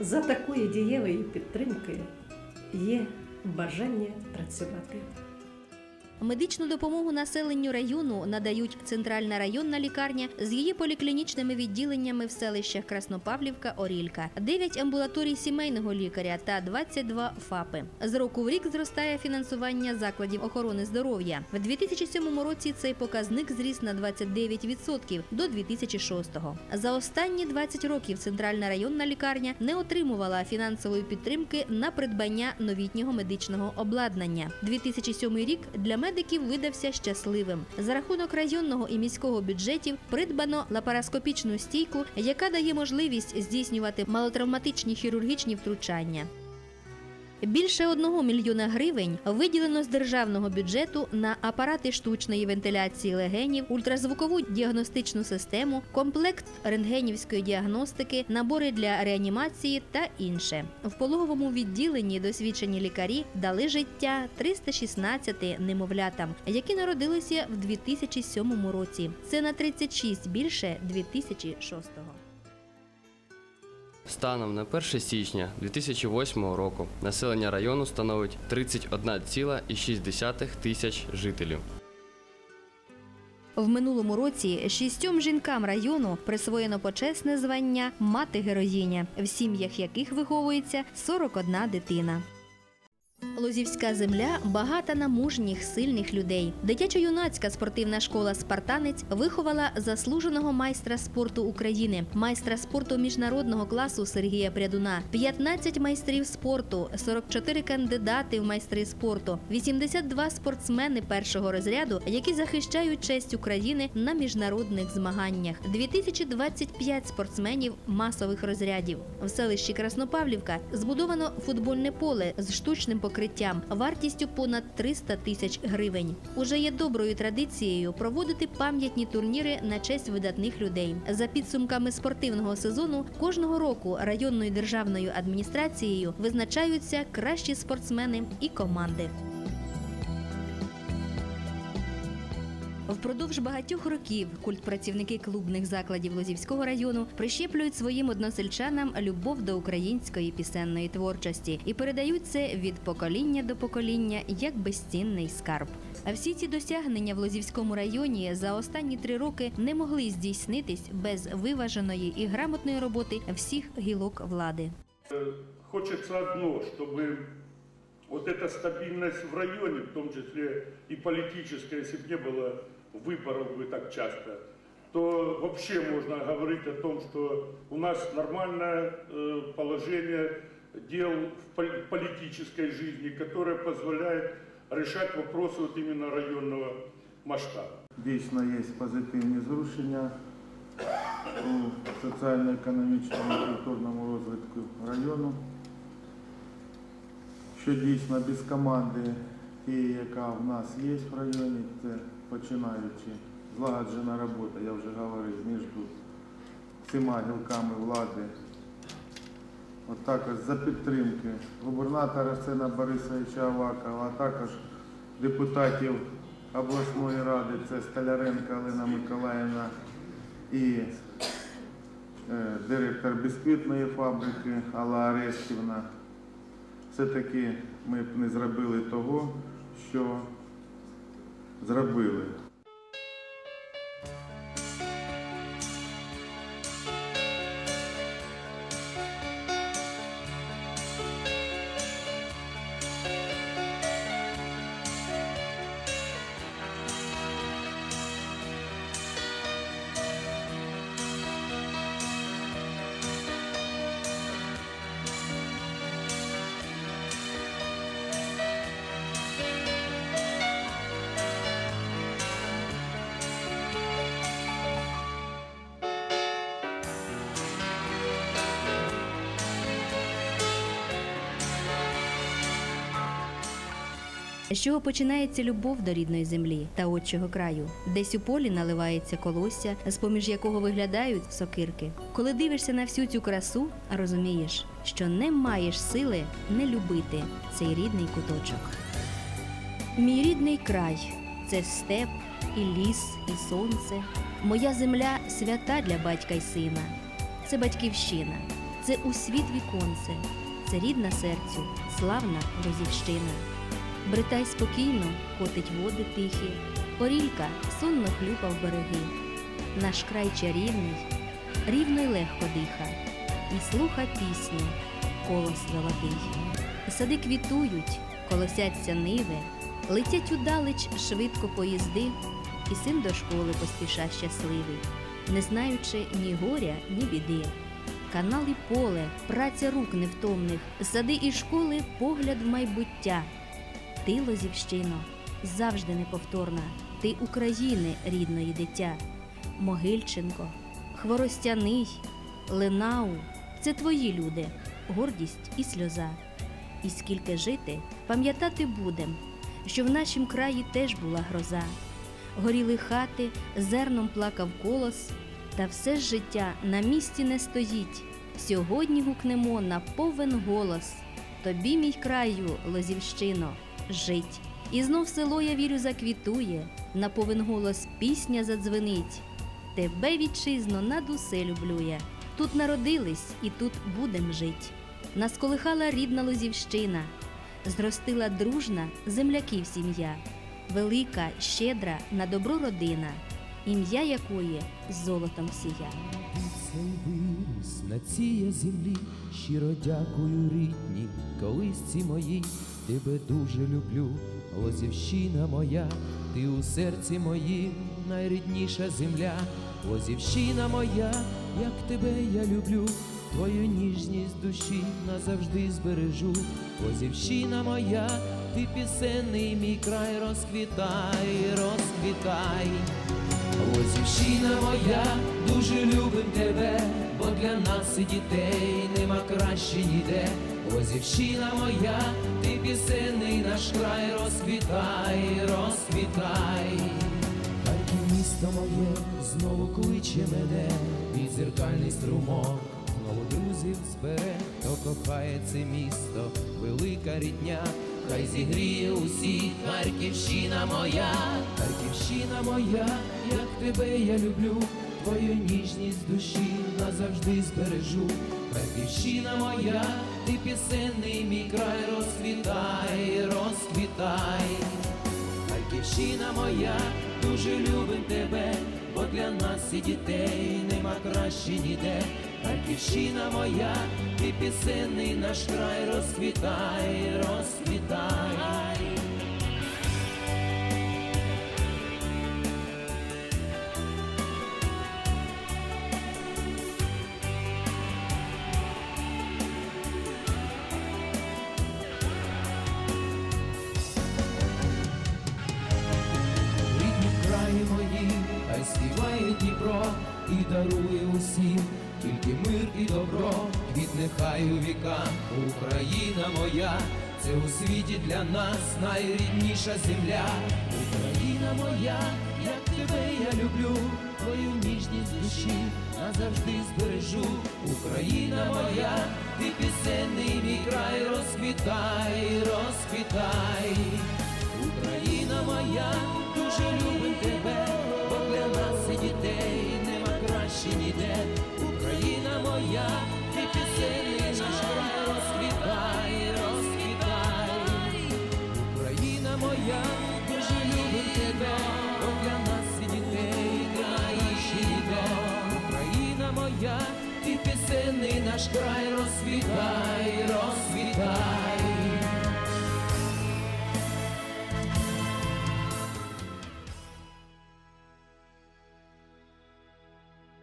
За такою дієвою підтримкою є бажання працювати. Медичну допомогу населенню району надають центральна районна лікарня з її поліклінічними відділеннями в селищах Краснопавлівка, Орілька, 9 амбулаторій сімейного лікаря та 22 ФАПи. З року в рік зростає фінансування закладів охорони здоров'я. В 2007 році цей показник зріс на 29% до 2006-го. За останні 20 років центральна районна лікарня не отримувала фінансової підтримки на придбання новітнього медичного обладнання. 2007 рік для медиків видався щасливим. За рахунок районного і міського бюджетів придбано лапароскопічну стійку, яка дає можливість здійснювати малотравматичні хірургічні втручання. Більше одного мільйона гривень виділено з державного бюджету на апарати штучної вентиляції легенів, ультразвукову діагностичну систему, комплект рентгенівської діагностики, набори для реанімації та інше. В пологовому відділенні досвідчені лікарі дали життя 316 немовлятам, які народилися в 2007 році. Це на 36 більше 2006-го. Станом на 1 січня 2008 року населення району становить 31,6 тисяч жителів. В минулому році шістьом жінкам району присвоєно почесне звання мати героїня, в сім'ях яких виховується 41 дитина. Лозівська земля багата на мужніх, сильних людей. Дитячо-юнацька спортивна школа Спартанець виховала заслуженого майстра спорту України, майстра спорту міжнародного класу Сергія Прядуна, 15 майстрів спорту, 44 кандидати в майстри спорту, 82 спортсмени першого розряду, які захищають честь України на міжнародних змаганнях, 2025 спортсменів масових розрядів. В селищі Краснопавлівка збудовано футбольне поле з штучним покриттям вартістю понад 300 тисяч гривень. Уже є доброю традицією проводити пам'ятні турніри на честь видатних людей. За підсумками спортивного сезону кожного року районною державною адміністрацією визначаються кращі спортсмени і команди. Впродовж багатьох років культпрацівники клубних закладів Лозівського району прищеплюють своїм односельчанам любов до української пісенної творчості і передають це від покоління до покоління як безцінний скарб. А всі ці досягнення в Лозівському районі за останні три роки не могли здійснитись без виваженої і грамотної роботи всіх гілок влади. Хочется одно, чтобы вот эта стабильность в районе, в том числе и политическая, если бы не было выборов бы так часто, то вообще можно говорить о том, что у нас нормальное э, положение дел в пол- политической жизни, которое позволяет решать вопросы вот именно районного масштаба. Дійсно є позитивні зрушення у соціально-економічному і культурному розвитку району, що дійсно без команди тієї, яка в нас є в районі, це починаючи злагоджена робота, я вже говорив, між всіма гілками влади. От також за підтримки губернатора Арсена Борисовича Авакова, а також депутатів обласної ради, це Столяренка Олена Миколаївна і е, директор бісквітної фабрики Алла Арестівна. Все-таки ми б не зробили того, що зробили. З чого починається любов до рідної землі та отчого краю, десь у полі наливається колосся, з поміж якого виглядають сокирки. Коли дивишся на всю цю красу, розумієш, що не маєш сили не любити цей рідний куточок. Мій рідний край це степ, і ліс, і сонце. Моя земля свята для батька й сина. Це батьківщина, це у світ віконце, це рідна серцю, славна Лозівщина. Бритай спокійно котить води тихі, Орілька сонно хлюпав береги. Наш край чарівний, рівно й легко диха, і слуха пісню, колос золотий. Сади квітують, колосяться ниви, летять удалеч швидко поїзди, і син до школи поспіша щасливий, не знаючи ні горя, ні біди. Канал і поле, праця рук невтомних, сади і школи, погляд в майбуття. Ти, Лозівщино, завжди неповторна, ти України рідної дитя. Могильченко, Хворостяний, Ленау це твої люди, гордість і сльоза. І скільки жити, пам'ятати будем, що в нашім краї теж була гроза. Горіли хати, зерном плакав колос, та все ж життя на місці не стоїть. Сьогодні гукнемо на повен голос. Тобі, мій краю, Лозівщино, жить. І знов село, я вірю, заквітує, на повен голос пісня задзвенить. Тебе, вітчизно, над усе люблю я. Тут народились і тут будем жить. Нас колихала рідна Лозівщина, зростила дружна земляків сім'я, велика, щедра на добро родина, ім'я якої золотом сія. На цій землі, щиро дякую рідній, колисці моїй, тебе дуже люблю, Лозівщина моя, ти у серці моїм найрідніша земля, Лозівщина моя, як тебе я люблю, твою ніжність душі назавжди збережу, Лозівщина моя, ти пісенний мій край, розквітай, розквітай. Лозівщина моя, дуже любим тебе, бо для нас і дітей нема краще ніде. Лозівщина моя, ти пісенний наш край, розквітай, розквітай. Харків місто моє знову кличе мене, мій зеркальний струмок, знову друзів збере, хто кохає це місто, велика рідня, хай зігріє усі, Харківщина моя, Харківщина моя, як тебе я люблю, твою ніжність душі назавжди збережу. Харківщина моя, ти пісенний мій край, розквітай, розквітай. Харківщина моя, дуже любим тебе, бо для нас і дітей нема краще ніде. Харківщина моя, ти пісенний наш край, розквітай, розквітай. дарує усім, тільки мир і добро віднехай у віка, Україна моя, це у світі для нас найрідніша земля, Україна моя, як тебе я люблю, твою ніжність душі назавжди збережу, Україна моя, ти пісенний мій край, розквітай, розквітай, Україна моя. ти наш край, розвітай, розвітай.